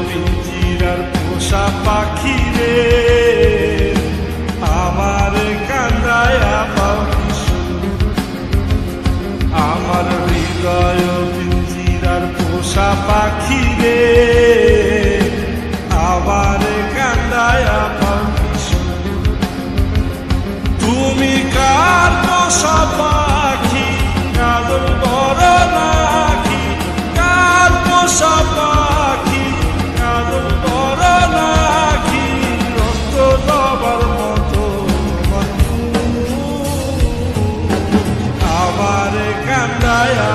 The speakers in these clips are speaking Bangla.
পিঞ্জিরার পোষা পাখি রে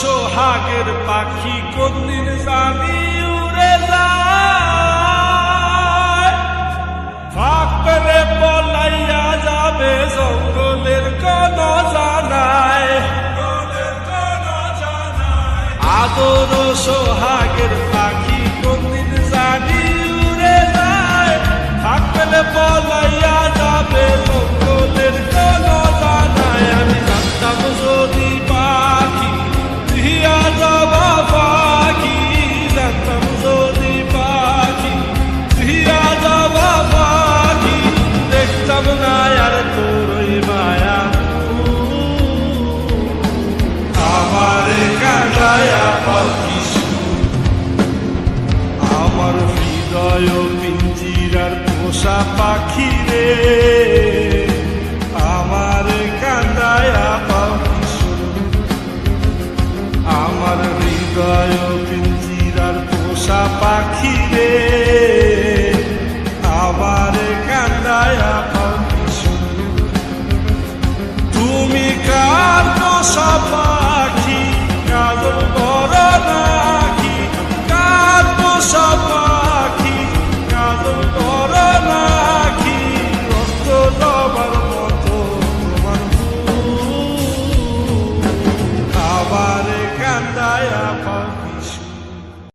সোহাগের পাখি কোনদিন জানি উড়ে যায়। ফাঁক পেলে যাবে জঙ্গলের কোন জানায়। আদর সোহাগের হৃদয় পিঞ্জিরার পোষা পাখিরে।